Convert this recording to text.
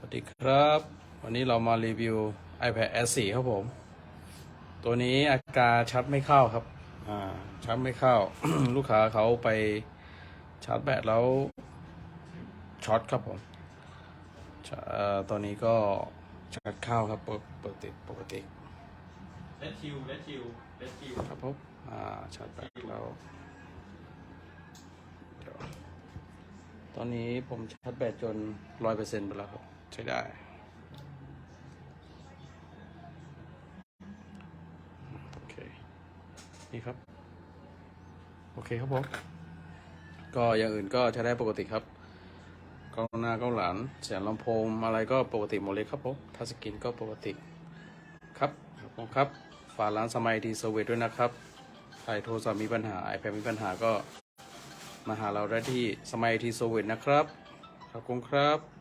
วัสดีครับ วันนี้เรามารีวิว iPad Air 4 ครับผม ตัวนี้อาการชัดไม่เข้าครับ อ่าชัดไม่เข้า ลูกค้าเขาไปชาร์จแบตแล้วช็อตครับผมชาเอ่อตัวนี้ก็ชาร์จเข้าครับเปิดเปิดติดปกติเลดคิวเลดคิวเลดคิวครับผมอ่าชาร์จแบตแล้ว ตอนนี้ผมชาร์จแบตจนร้อยเปอร์เซ็นต์ไปแล้วครับ ใช้ได้โอเคนี่ครับ โอเคครับผม ก็อย่างอื่นก็ใช้ได้ปกติครับกล้องหน้ากล้องหลังเสียงลำโพงอะไรก็ปกติหมดเลยครับผมทัชสกรีนก็ปกติครับครับผมครับฝากร้านสมัยทีเซอร์เวด้วยนะครับใครโทรศัพท์มีปัญหา iPad มีปัญหาก็ มาหาเราได้ที่สมัยทีโซเวนะครับขอบคุณครับ